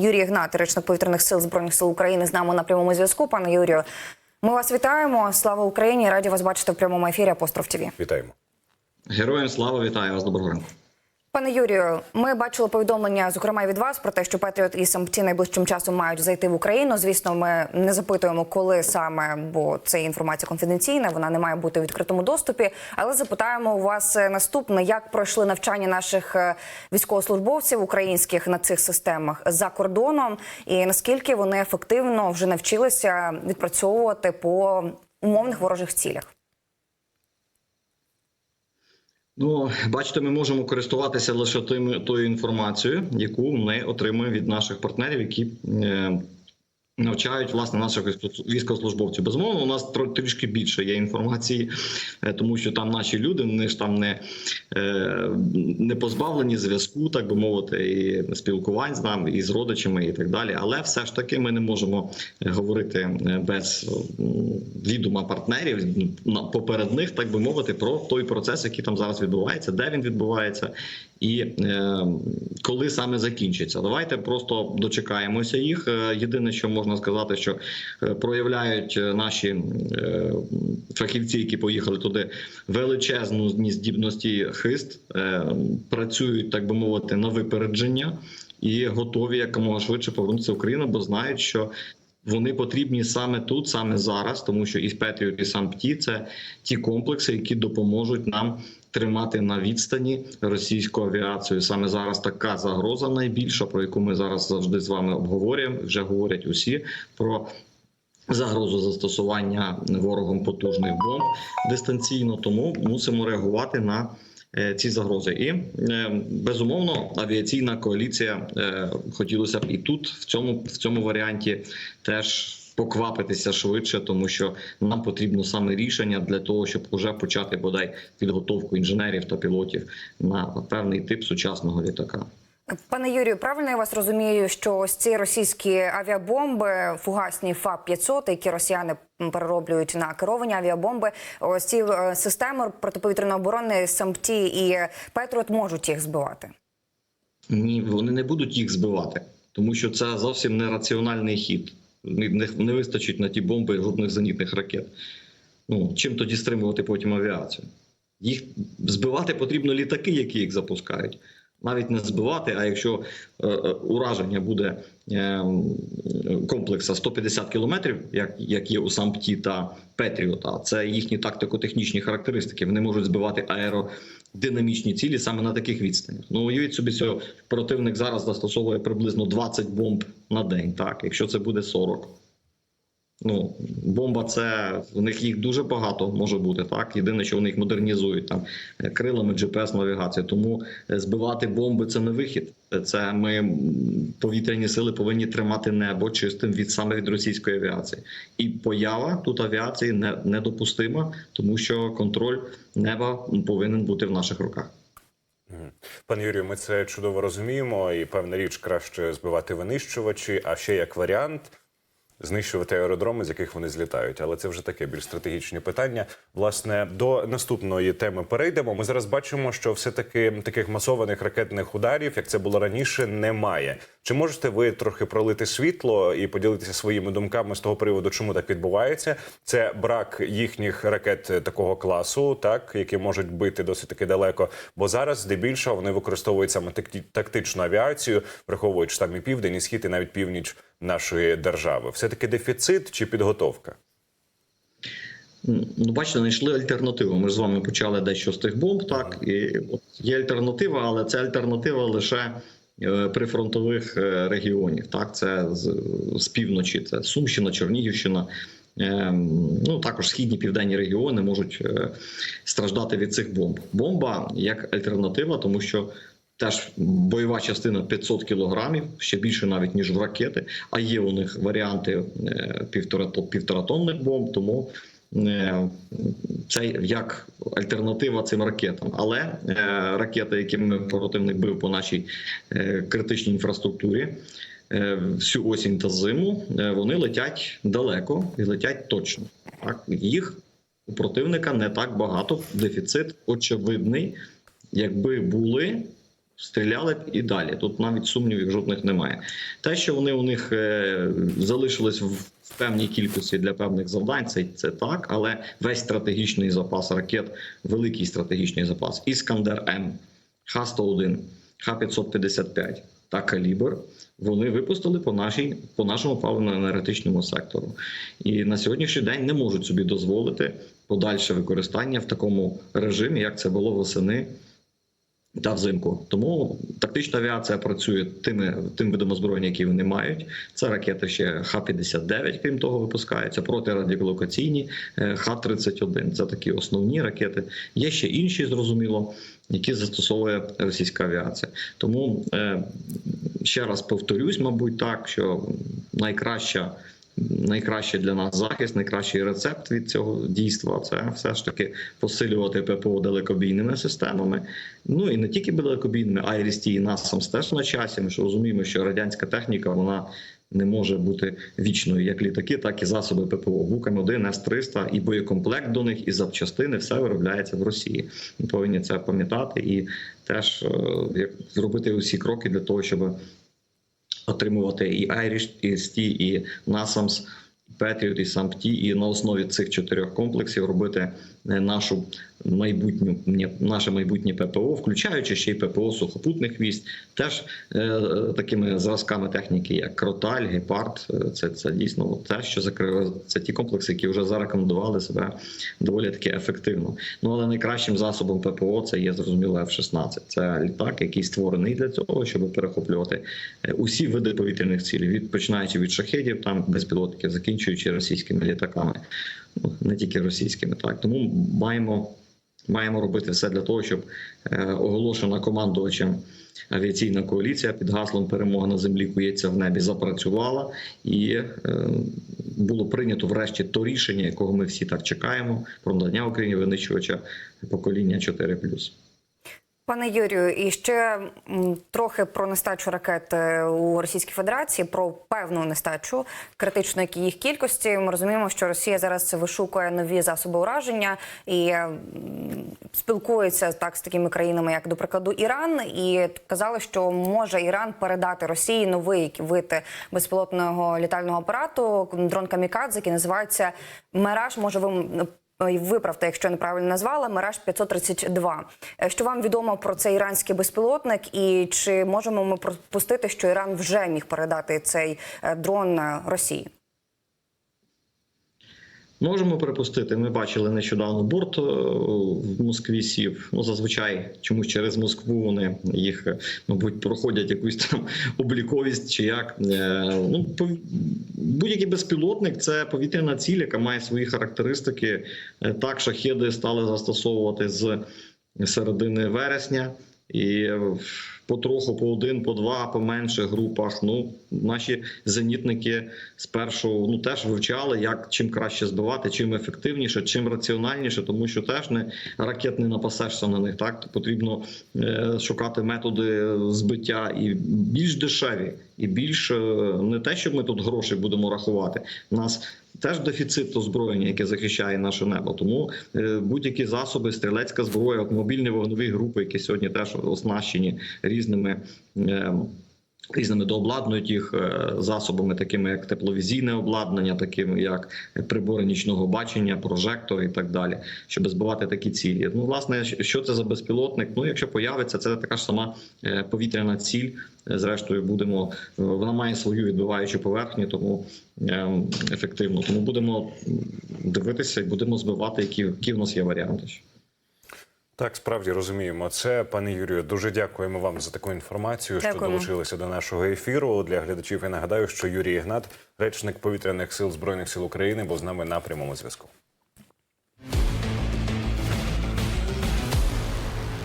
Юрій Ігнат, речник повітряних сил збройних сил України, з нами на прямому зв'язку. Пане Юрію, ми вас вітаємо. Слава Україні! Раді вас бачити в прямому ефірі Апостроф ТВ. Вітаємо. Героям слава вітаю вас. Доброго ранку. Пане Юрію, ми бачили повідомлення, зокрема від вас, про те, що Петріот і Сампті найближчим часом мають зайти в Україну. Звісно, ми не запитуємо, коли саме, бо це інформація конфіденційна, вона не має бути у відкритому доступі. Але запитаємо у вас е, наступне: як пройшли навчання наших е, військовослужбовців українських на цих системах за кордоном, і наскільки вони ефективно вже навчилися відпрацьовувати по умовних ворожих цілях? Ну, бачите, ми можемо користуватися лише тим, тою інформацією, яку ми отримуємо від наших партнерів, які е, навчають власне наших військовослужбовців. Безумовно, у нас трішки більше є інформації, е, тому що там наші люди вони ж там не, е, не позбавлені зв'язку, так би мовити, і спілкувань з нами, і з родичами, і так далі. Але все ж таки ми не можемо е, говорити без відома партнерів поперед них, так би мовити, про той процес, який там зараз відбувається, де він відбувається, і е, коли саме закінчиться. Давайте просто дочекаємося їх. Е, Єдине, що можна сказати, що е, проявляють е, наші е, фахівці, які поїхали туди, величезну здібності хист, е, працюють, так би мовити, на випередження і готові якомога швидше повернутися в Україну, бо знають, що вони потрібні саме тут, саме зараз, тому що і Петріот, і Сампті це ті комплекси, які допоможуть нам тримати на відстані російську авіацію. Саме зараз така загроза найбільша, про яку ми зараз завжди з вами обговорюємо. Вже говорять усі про. Загрозу застосування ворогом потужних бомб дистанційно, тому мусимо реагувати на ці загрози. І е, безумовно, авіаційна коаліція е, хотілося б і тут, в цьому в цьому варіанті, теж поквапитися швидше, тому що нам потрібно саме рішення для того, щоб вже почати бодай підготовку інженерів та пілотів на певний тип сучасного літака. Пане Юрію, правильно я вас розумію, що ось ці російські авіабомби, фугасні ФАП 500 які росіяни перероблюють на керовані авіабомби, ось ці е, системи протиповітряної оборони САМПТІ і Петріот можуть їх збивати. Ні, вони не будуть їх збивати, тому що це зовсім не раціональний хід. Не, не вистачить на ті бомби жодних зенітних ракет. Ну чим тоді стримувати потім авіацію? Їх збивати потрібно літаки, які їх запускають. Навіть не збивати, а якщо е, е, ураження буде е, комплекса 150 кілометрів, як, є у Сампті та Петріота, це їхні тактико-технічні характеристики. Вони можуть збивати аеродинамічні цілі саме на таких відстанях. Ну уявіть собі, що противник зараз застосовує приблизно 20 бомб на день. Так, якщо це буде 40. Ну, бомба, це в них їх дуже багато може бути. Так, єдине, що вони їх модернізують там е, крилами gps навігації. Тому е, збивати бомби це не вихід. Це ми повітряні сили повинні тримати небо чистим від саме від російської авіації. І поява тут авіації не недопустима, тому що контроль неба повинен бути в наших руках. Пане Юрію, ми це чудово розуміємо, і певна річ краще збивати винищувачі, а ще як варіант. Знищувати аеродроми, з яких вони злітають, але це вже таке більш стратегічне питання. Власне, до наступної теми перейдемо. Ми зараз бачимо, що все таки таких масованих ракетних ударів, як це було раніше, немає. Чи можете ви трохи пролити світло і поділитися своїми думками з того приводу, чому так відбувається? Це брак їхніх ракет такого класу, так які можуть бити досить таки далеко. Бо зараз здебільшого вони використовують саме тактичну авіацію, враховуючи там і південь, і схід, і навіть північ нашої держави. Все таки дефіцит чи підготовка? Ну, бачите, знайшли альтернативу. Ми ж з вами почали дещо з тих бомб. Так і от є альтернатива, але це альтернатива лише е, прифронтових е, регіонів. Так, це з, з півночі, це Сумщина, Чернігівщина. Е, Ну також східні південні регіони можуть е, страждати від цих бомб. Бомба як альтернатива, тому що теж бойова частина 500 кілограмів, ще більше навіть ніж в ракети. А є у них варіанти е, півтора півторатонних бомб, тому. Е, Це як альтернатива цим ракетам, але е, ракети, якими противник бив по нашій критичній інфраструктурі всю осінь та зиму, вони летять далеко і летять точно. Так їх у противника не так багато. Дефіцит очевидний. Якби були Стріляли б і далі. Тут навіть сумнівів жодних немає. Те, що вони у них е, залишились в, певній кількості для певних завдань, це, це так, але весь стратегічний запас ракет, великий стратегічний запас, Іскандер М, Х-101, Х-555 та Калібр, вони випустили по нашій по нашому паливно-енергетичному сектору. І на сьогоднішній день не можуть собі дозволити подальше використання в такому режимі, як це було восени та взимку. Тому тактична авіація працює тими тим видом озброєння, які вони мають. Це ракети ще Х-59, крім того, випускаються протирадіолокаційні е, Х-31. Це такі основні ракети. Є ще інші, зрозуміло, які застосовує російська авіація. Тому е, ще раз повторюсь, мабуть, так що найкраща. Найкращий для нас захист, найкращий рецепт від цього дійства це все ж таки посилювати ППО далекобійними системами. Ну і не тільки далекобійними, а й рісті і насамс теж на часі. Ми ж розуміємо, що радянська техніка вона не може бути вічною, як літаки, так і засоби ППО. Букам 1 С-300 і боєкомплект до них, і запчастини все виробляється в Росії. Ми повинні це пам'ятати і теж е, зробити усі кроки для того, щоб отримувати і Irish, і ST, і NASAMS, Patriot, і SAMPT, і на основі цих чотирьох комплексів робити е, нашу майбутню наше майбутнє ППО, включаючи ще й ППО сухопутних військ, теж е, такими зразками техніки, як Кроталь, Гепард. Е, Це, це дійсно те, що закриває це ті комплекси, які вже зарекомендували себе доволі таки ефективно. Ну але найкращим засобом ППО це є зрозуміло F-16. Це літак, який створений для цього, щоб перехоплювати е, усі види повітряних цілей, від починаючи від шахедів, там безпілотників, закінчуючи російськими літаками, ну не тільки російськими. Так тому маємо. Маємо робити все для того, щоб е, оголошена командувачем авіаційна коаліція під гаслом Перемога на землі кується в небі запрацювала, і е, було прийнято врешті то рішення, якого ми всі так чекаємо, про надання Україні винищувача покоління 4+. Пане Юрію, і ще трохи про нестачу ракет е, у Російській Федерації, про певну нестачу критичної їх кількості. Ми розуміємо, що Росія зараз вишукує нові засоби ураження і спілкується так з такими країнами, як до прикладу Іран, і казали, що може Іран передати Росії новий вид безпілотного літального апарату дрон Камікадзе, який називається Мераж. Може ви Виправте, якщо я неправильно назвала, Мираж 532. Е, Що вам відомо про цей іранський безпілотник, і чи можемо ми пропустити, що Іран вже міг передати цей е, дрон е, Росії? Можемо припустити. Ми бачили нещодавно борт е, в Москві сів. Ну зазвичай чомусь через Москву вони їх, мабуть, проходять якусь там обліковість чи як. Е, Ну будь-який безпілотник це повітряна ціль, яка має свої характеристики. Е, Так, шахеди стали застосовувати з середини вересня. І потроху по один, по два, по менших групах. Ну, наші зенітники спершу ну теж вивчали, як чим краще збивати, чим ефективніше, чим раціональніше, тому що теж не ракет не напасешся на них. Так потрібно е, шукати методи збиття і більш дешеві, і більш е, не те, що ми тут гроші будемо рахувати. У нас теж дефіцит озброєння, яке захищає наше небо. Тому е, будь-які засоби, стрілецька зброя, мобільні вогнові групи, які сьогодні теж оснащені різними. Різними дообладнують їх е, засобами, такими як тепловізійне обладнання, такими як прибори нічного бачення, прожектори і так далі, щоб збивати такі цілі. Ну, власне, що це за безпілотник? Ну, якщо появиться, це така ж сама е, повітряна ціль. Е, Зрештою, будемо вона має свою відбиваючу поверхню, тому ефективно. Тому будемо дивитися і будемо збивати, які, які в нас є варіанти. Так, справді розуміємо це. Пане Юрію, дуже дякуємо вам за таку інформацію, що долучилися до нашого ефіру. Для глядачів я нагадаю, що Юрій Ігнат, речник повітряних сил збройних сил України, був з нами на прямому зв'язку.